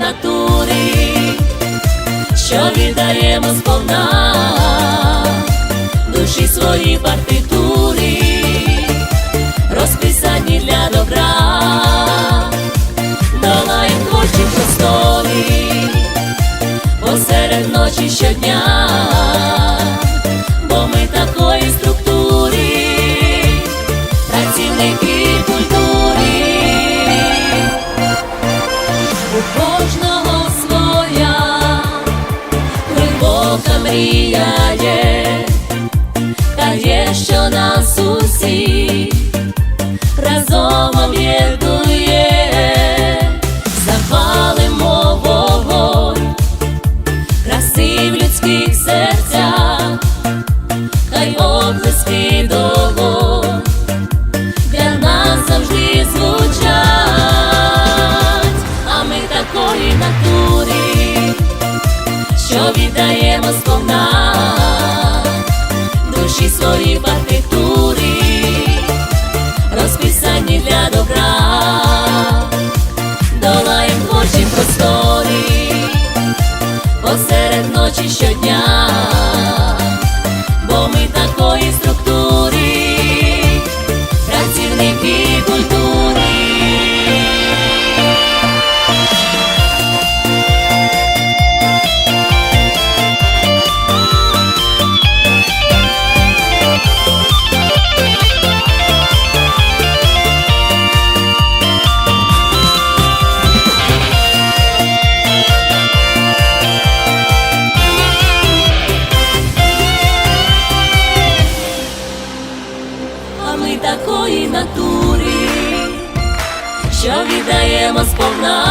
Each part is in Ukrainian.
натури, що віддаємо сповна душі свої партитури, розписані для добра, долаєм творчі простори, посеред ночі щодня, бо ми такої структури, працівники культури, глибока та є, що нас усіх разом об'єднує, запалимо вогонь, краси в людських серцях, хай облиски долонь. Для нас завжди що віддаємо сповна душі свої партитури, розписані для добра, долаєм творчі простори, посеред ночі щодня, що віддаємо сповна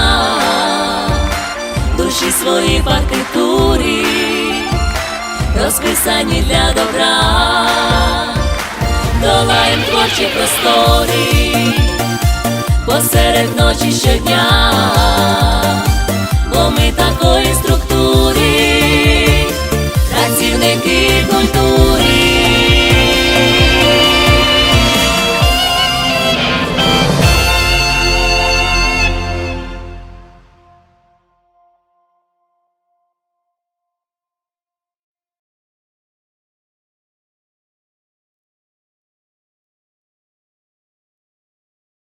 душі свої партитури, розписані для добра, долаєм творчі простори, посеред ночі щодня,